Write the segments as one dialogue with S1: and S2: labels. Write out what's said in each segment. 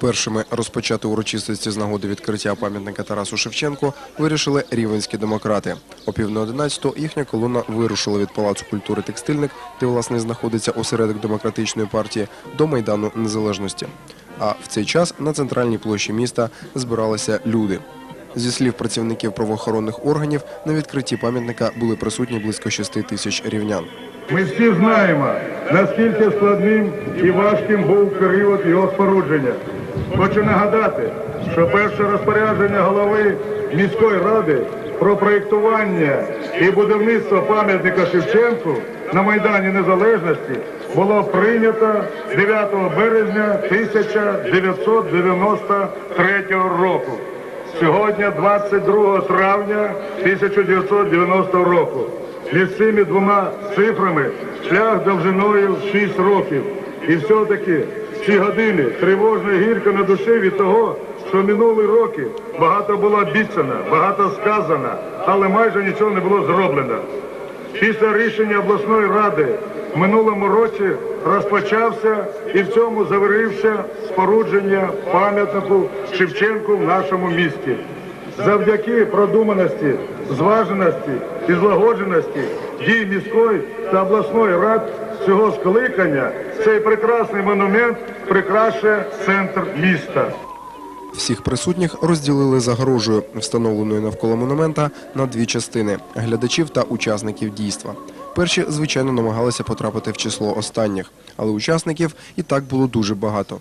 S1: Першими розпочати урочистості з нагоди відкриття пам'ятника Тарасу Шевченку вирішили рівенські демократи. О пів на одинадцяту їхня колона вирушила від Палацу культури «Текстильник», де власне знаходиться осередок демократичної партії, до Майдану Незалежності. А в цей час на центральній площі міста збиралися люди. Зі слів працівників правоохоронних органів, на відкритті пам'ятника були присутні близько 6 тисяч рівнян.
S2: Ми всі знаємо, наскільки складним і важким був період його спорудження. Хочу нагадати, що перше розпорядження голови міської ради про проєктування і будівництво пам'ятника Шевченку на Майдані Незалежності було прийнято 9 березня 1993 року. Сьогодні 22 травня 1990 року. Між цими двома цифрами шлях довжиною 6 років. І все-таки ці години тривожно і гірко на душі від того, що минулі роки багато було обіцяно, багато сказано, але майже нічого не було зроблено. Після рішення обласної ради в минулому році розпочався і в цьому завершився спорудження пам'ятнику Шевченку в нашому місті. Завдяки продуманості, зваженості і злагодженості дій міської та обласної рад цього скликання цей прекрасний монумент прикрашує центр міста.
S1: Всіх присутніх розділили загорожею, встановленою навколо монумента, на дві частини – глядачів та учасників дійства. Перші, звичайно, намагалися потрапити в число останніх, але учасників і так було дуже багато.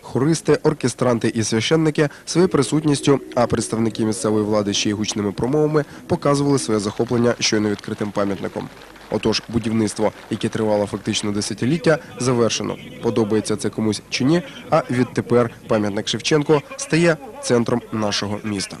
S1: Хористи, оркестранти і священники своєю присутністю, а представники місцевої влади ще й гучними промовами показували своє захоплення щойно відкритим пам'ятником. Отож, будівництво, яке тривало фактично десятиліття, завершено. Подобається це комусь чи ні, а відтепер пам'ятник Шевченко стає центром нашого міста.